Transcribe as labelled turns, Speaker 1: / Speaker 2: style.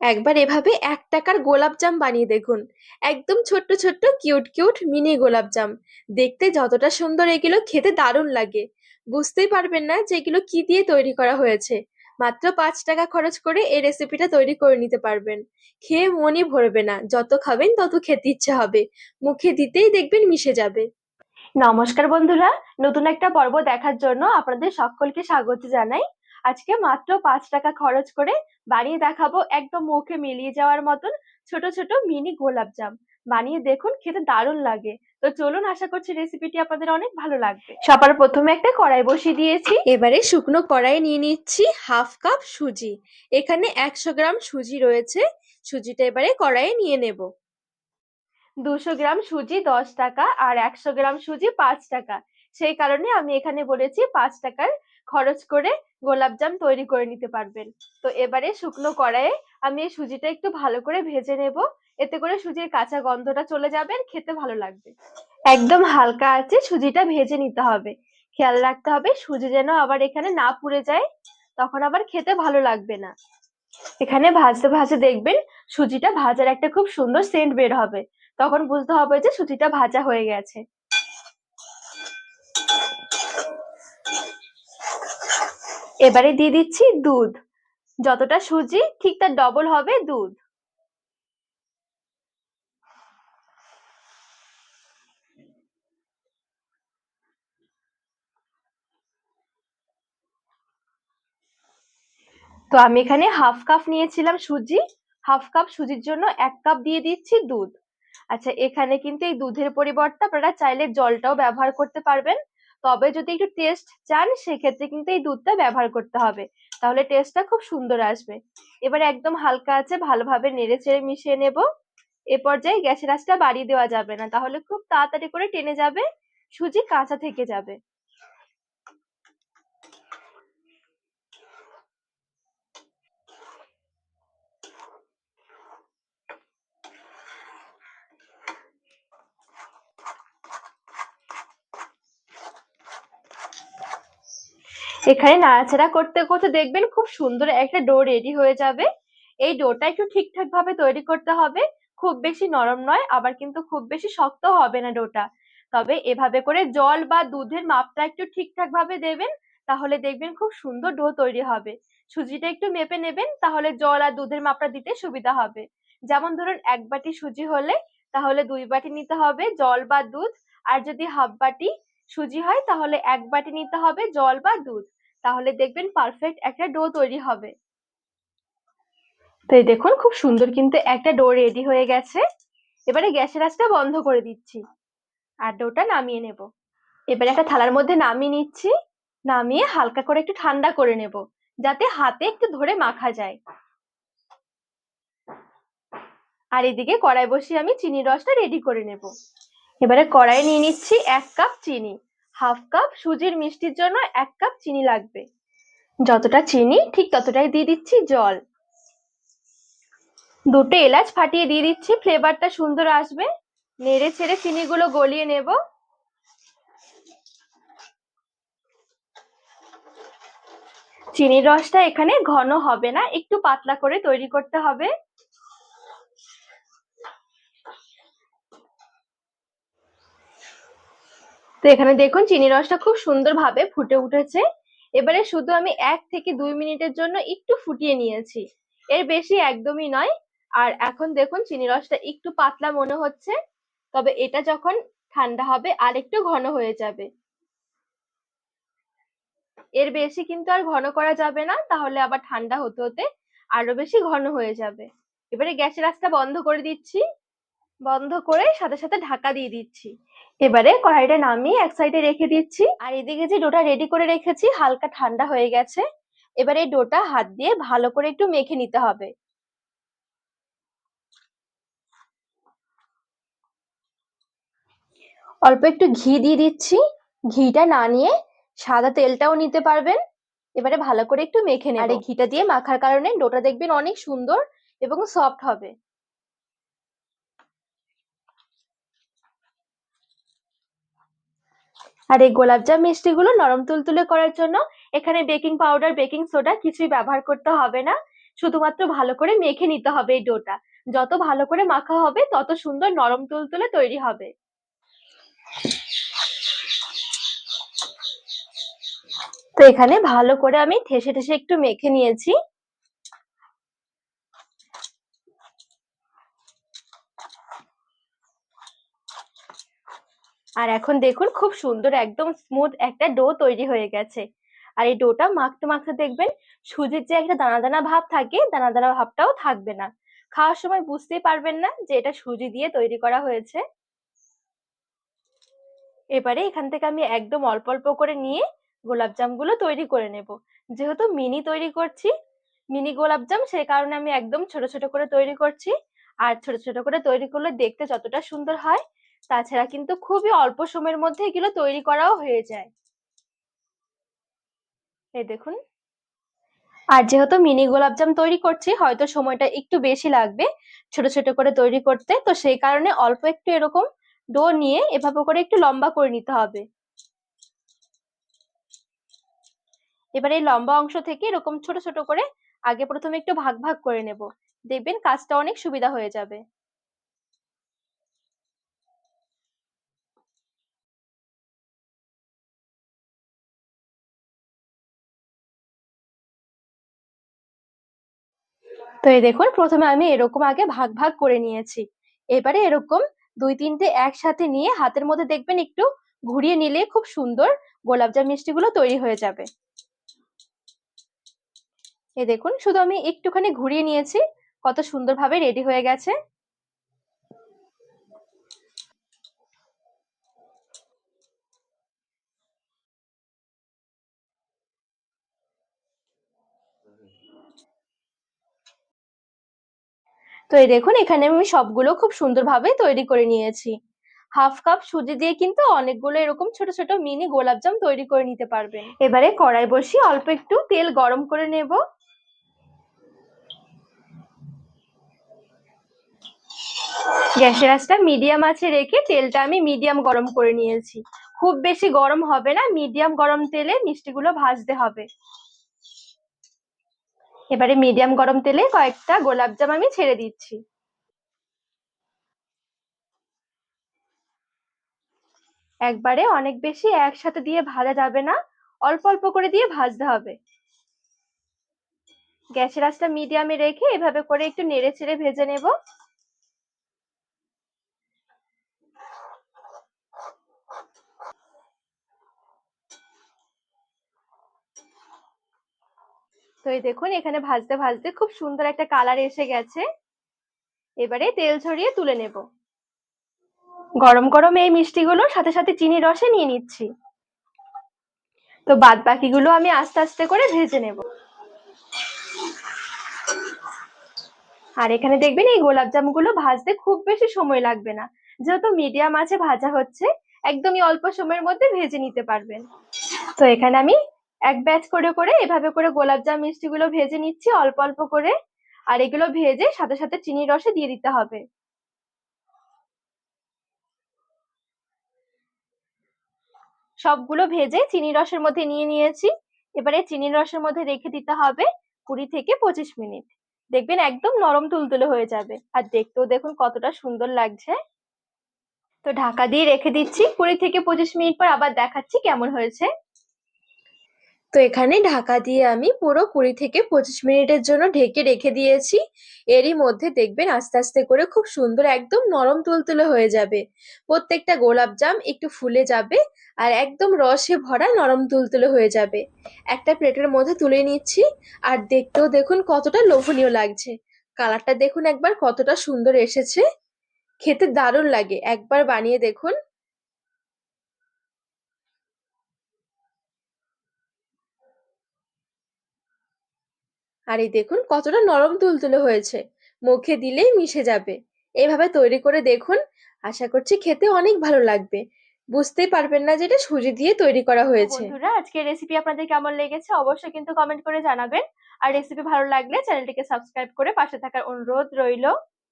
Speaker 1: একবার এভাবে এক টাকার গোলাপজাম বানিয়ে দেখুন। একদম ছোট্ট ছোট্ট, কিউট কিউট মিনি গোলাপজাম দেখতে যতটা সুন্দর এগুলো খেতে দারুণ লাগে। বুঝতেই পারবেন না যে এগুলো কি দিয়ে তৈরি করা হয়েছে। মাত্র পাঁচ টাকা খরচ করে এই রেসিপিটা তৈরি করে নিতে পারবেন। খেয়ে মনই ভরবে না। যত খাবেন তত খেতে ইচ্ছে হবে। মুখে দিতেই দেখবেন মিশে যাবে। নমস্কার বন্ধুরা। নতুন একটা পর্ব দেখার জন্য আপনাদের সকলকে স্বাগত জানাই। আজকে মাত্র পাঁচ টাকা খরচ করে বানিয়ে দেখাবো একদম মুখে মিলিয়ে যাওয়ার মতন ছোট ছোট মিনি গোলাপজাম বানিয়ে দেখুন খেতে দারুণ লাগে। তো চলুন আশা করছি রেসিপিটি আপনাদের অনেক ভালো লাগবে। সবার প্রথমে একটা কড়াই বসিয়ে দিয়েছি। এবারে শুকনো কড়াই নিয়ে নিচ্ছি হাফ কাপ সুজি। এখানে একশো গ্রাম সুজি রয়েছে। সুজিটা এবারে কড়াইয়ে নিয়ে নেব। দুশো গ্রাম সুজি দশ টাকা আর একশো গ্রাম সুজি পাঁচ টাকা। সেই কারণে আমি এখানে বলেছি পাঁচ টাকার খরচ করে গোলাপজাম তৈরি করে নিতে পারবেন। তো এবারে শুকনো কড়াইয়ে আমি এই সুজিটা একটু ভালো করে ভেজে নেব। এতে করে সুজির কাঁচা গন্ধটা চলে যাবে আর খেতে ভালো লাগবে। একদম হালকা আছে, সুজিটা ভেজে নিতে হবে। খেয়াল রাখতে হবে, সুজি যেন আবার এখানে না পুড়ে যায়, তখন আবার খেতে ভালো লাগবে না। এখানে ভাজতে ভাজতে দেখবেন সুজিটা ভাজার একটা খুব সুন্দর সেন্ট বের হবে। তখন বুঝতে হবে যে সুজিটা ভাজা হয়ে গেছে। এবারে দিয়ে দিচ্ছি দুধ। যতটা সুজি, ঠিক তার ডবল হবে দুধ। তো আমি এখানে হাফ কাপ নিয়েছিলাম সুজি। হাফ কাপ সুজির জন্য এক কাপ দিয়ে দিচ্ছি দুধ। আচ্ছা এখানে কিন্তু এই দুধের পরিবর্তে আপনারা চাইলে জলটাও ব্যবহার করতে পারবেন। তবে যদি একটু টেস্ট চান, সেক্ষেত্রে কিন্তু এই দুধটা ব্যবহার করতে হবে। তাহলে টেস্টটা খুব সুন্দর আসবে। এবার একদম হালকা আছে, ভালোভাবে নেড়ে চেড়ে মিশিয়ে নেব। এ পর্যায়ে গ্যাসের আঁচটা বাড়িয়ে দেওয়া যাবে না। তাহলে খুব তাড়াতাড়ি করে টেনে যাবে, সুজি কাঁচা থেকে যাবে। এখানে নাড়াচাড়া করতে করতে দেখবেন খুব সুন্দর একটা ডো রেডি হয়ে যাবে। এই ডোটা একটু ঠিকঠাক ভাবে তৈরি করতে হবে। খুব বেশি নরম নয়, আবার কিন্তু খুব বেশি শক্ত হবে না ডোটা। তবে এভাবে করে জল বা দুধের মাপটা একটু ঠিকঠাক ভাবে দেবেন, তাহলে দেখবেন খুব সুন্দর ডো তৈরি হবে। সুজিটা একটু মেপে নেবেন, তাহলে জল আর দুধের মাপটা দিতে সুবিধা হবে। যেমন ধরুন, এক বাটি সুজি হলে তাহলে দুই বাটি নিতে হবে জল বা দুধ, আর যদি হাফ বাটি সুজি হয়, তাহলে এক বাটি নিতে হবে জল বা দুধ। তাহলে দেখবেন পারফেক্ট একটা ডো তৈরি হবে। তো এই দেখুন, খুব সুন্দর কিন্তু একটা ডো রেডি হয়ে গেছে। এবারে গ্যাসের আঁচটা বন্ধ করে দিচ্ছি। আর ডোটা নামিয়ে নেব। এবারে একটা থালার মধ্যে নামিয়ে নিচ্ছি। নামিয়ে হালকা করে একটু ঠান্ডা করে নেব, যাতে হাতে একটু ধরে মাখা যায়। আর এদিকে কড়াই বসিয়ে আমি চিনির রসটা রেডি করে নেব। এবারে কড়াই নিয়ে নিচ্ছি এক কাপ চিনি, হাফ কাপ সুজির মিষ্টির জন্য এক কাপ চিনি লাগবে। যতটা চিনি, ঠিক ততটাই দিয়ে দিচ্ছি জল। দুটো এলাচ ফাটিয়ে দিয়ে দিচ্ছি, ফ্লেভারটা সুন্দর আসবে। নেড়ে ছেড়ে চিনিগুলো গলিয়ে নেব। চিনির রসটা এখানে ঘন হবে না, একটু পাতলা করে তৈরি করতে হবে। তো এখানে দেখুন চিনি রসটা খুব সুন্দরভাবে ফুটে উঠেছে। এবারে শুধু আমি এক থেকে দুই মিনিটের জন্য একটু ফুটিয়ে নিয়েছি। এর বেশি একদমই নয়। আর এখন দেখুন চিনি রসটা একটু পাতলা মনে হচ্ছে। তবে এটা যখন ঠান্ডা হবে আর একটু ঘন হয়ে যাবে। এর বেশি কিন্তু আর ঘন করা যাবে না, তাহলে আবার ঠান্ডা হতে হতে আরও বেশি ঘন হয়ে যাবে। এবারে গ্যাসের আঁচটা বন্ধ করে দিচ্ছি। বন্ধ করে সাথে সাথে ঢাকা দিয়ে দিচ্ছি। এবারে কড়াইটা নামিয়ে এক সাইডে রেখে দিচ্ছি। আর এদিকে যে ডোটা রেডি করে রেখেছি, হালকা ঠান্ডা হয়ে গেছে। এবারে এই ডোটা হাত দিয়ে ভালো করে একটু মেখে নিতে হবে। অল্প একটু ঘি দিয়ে দিচ্ছি। ঘিটা না নিয়ে সাদা তেলটাও নিতে পারবেন। এবারে ভালো করে একটু মেখে নেব। আর এই ঘিটা দিয়ে মাখার কারণে ডোটা দেখবেন অনেক সুন্দর এবং সফট হবে। আর এই গোলাপজাম মিষ্টিগুলো নরম তুলতুলে করার জন্য এখানে বেকিং পাউডার, বেকিং সোডা কিছুই ব্যবহার করতে হবে না। শুধুমাত্র ভালো করে মেখে নিতে হবে এই ডোটা। যত ভালো করে মাখা হবে, তত সুন্দর নরম তুলতুলে তৈরি হবে। তো এখানে ভালো করে আমি ঠেসে ঠেসে একটু মেখে নিয়েছি। আর এখন দেখুন খুব সুন্দর একদম স্মুথ একটা ডো তৈরি হয়ে গেছে। আর এই ডোটা মাখতে মাখতে দেখবেন সুজির যে একটা দানা দানা ভাব থাকে, দানা দানা ভাবটাও থাকবে না। খাওয়ার সময় বুঝতেই পারবেন না যে এটা সুজি দিয়ে তৈরি করা হয়েছে। এবারে এখান থেকে আমি একদম অল্প অল্প করে নিয়ে গোলাপজামগুলো তৈরি করে নেব। যেহেতু মিনি তৈরি করছি, মিনি গোলাপজাম সেই কারণে আমি একদম ছোট ছোট করে তৈরি করছি। আর ছোট ছোট করে তৈরি করলে দেখতে যতটা সুন্দর হয় তাছাড়া কিন্তু খুবই অল্প সময়ের মধ্যে এগুলো তৈরি করাও হয়ে যায়। এই দেখুন। আর যেহেতু মিনি গোলাপজাম তৈরি করছি, হয়তো সময়টা একটু বেশি লাগবে ছোট ছোট করে তৈরি করতে। তো সেই কারণে অল্প একটু এরকম ডো নিয়ে এভাবে করে একটু লম্বা করে নিতে হবে। এবার এই লম্বা অংশ থেকে এরকম ছোট ছোট করে আগে প্রথমে একটু ভাগ ভাগ করে নেব। দেখবেন কাজটা অনেক সুবিধা হয়ে যাবে। তো এই দেখুন, প্রথমে আমি এরকম আগে ভাগ ভাগ করে নিয়েছি। এবারে এরকম দুই, তিনটে একসাথে নিয়ে হাতের মধ্যে দেখবেন একটু ঘুরিয়ে নিলে খুব সুন্দর গোলাপজাম মিষ্টিগুলো তৈরি হয়ে যাবে। এ দেখুন, শুধু আমি একটুখানি ঘুরিয়ে নিয়েছি। কত সুন্দরভাবে রেডি হয়ে গেছে। তো এই দেখুন, এখানে আমি সবগুলো খুব সুন্দরভাবে তৈরি করে নিয়েছি। হাফ কাপ সুজি দিয়ে কিন্তু অনেকগুলো এরকম ছোট ছোট মিনি গোলাপজাম তৈরি করে নিতে পারবেন। এবারে কড়াই বসিয়ে অল্প একটু তেল গরম করে নেব। গ্যাসের আঁচটা মিডিয়াম আছে রেখে তেলটা আমি মিডিয়াম গরম করে নিয়েছি। খুব বেশি গরম হবে না, মিডিয়াম গরম তেলে মিষ্টিগুলো ভাজতে হবে। এবারে মিডিয়াম গরম তেলে কয়েকটা গোলাপজাম আমি ছেড়ে দিচ্ছি। একবারে অনেক বেশি একসাথে দিয়ে ভাজা যাবে না, অল্প অল্প করে দিয়ে ভাজতে হবে। গ্যাসের আঁচটা মিডিয়ামে রেখে এভাবে করে একটু নেড়ে চেড়ে ভেজে নেব। তো এই দেখুন, এখানে ভাজতে ভাজতে খুব সুন্দর একটা কালার এসে গেছে। এবারে তেল ছড়িয়ে তুলে নেব। গরম গরম এই মিষ্টিগুলো সাথে সাথে চিনি রসে নিয়ে নিচ্ছি। তো বাদ বাকিগুলো আমি আস্তে আস্তে করে ভেজে নেব। আর এখানে দেখবেন এই গোলাপগুলো ভাজতে খুব বেশি সময় লাগবে না। যেহেতু মিডিয়াম আছে, ভাজা হচ্ছে, একদমই অল্প সময়ের মধ্যে ভেজে নিতে পারবেন। তো এখানে আমি এক ব্যাচ করে করে এভাবে করে গোলাপজাম মিষ্টিগুলো ভেজে নিচ্ছি, অল্প অল্প করে। আর এগুলো ভেজে সাথে সাথে চিনি রসে দিয়ে দিতে হবে। সবগুলো ভেজে চিনি রসের মধ্যে নিয়ে নিয়েছি। এবারে চিনি রসের মধ্যে রেখে দিতে হবে কুড়ি থেকে পঁচিশ মিনিট। দেখবেন একদম নরম তুলতুলে হয়ে যাবে। আর দেখতেও দেখুন কতটা সুন্দর লাগছে। তো ঢাকা দিয়ে রেখে দিচ্ছি কুড়ি থেকে পঁচিশ মিনিট পর আবার দেখাচ্ছি কেমন হয়েছে। তো এখানে ঢাকা দিয়ে আমি পুরো কুড়ি থেকে পঁচিশ মিনিটের জন্য ঢেকে রেখে দিয়েছি। এরই মধ্যে দেখবেন আস্তে আস্তে করে খুব সুন্দর একদম নরম তুলতুলে হয়ে যাবে। প্রত্যেকটা গোলাপ জাম একটু ফুলে যাবে আর একদম রসে ভরা নরম তুলতুলে হয়ে যাবে। একটা প্লেটের মধ্যে তুলে নিচ্ছি আর দেখতেও দেখুন কতটা লোভনীয় লাগছে। কালারটা দেখুন একবার কতটা সুন্দর এসেছে। খেতে দারুণ লাগে। একবার বানিয়ে দেখুন। আর এই দেখুন কতটা নরম তুলতুলে হয়েছে। মুখে দিলেই মিশে যাবে। এভাবে তৈরি করে দেখুন আশা করছি খেতে অনেক ভালো লাগবে। বুঝতেই পারবেন না যেটা সুজি দিয়ে তৈরি করা হয়েছে। বন্ধুরা আজকের রেসিপি আপনাদের কেমন লেগেছে অবশ্যই কিন্তু কমেন্ট করে জানাবেন। আর রেসিপি ভালো লাগলে চ্যানেলটিকে সাবস্ক্রাইব করে পাশে থাকার অনুরোধ রইল।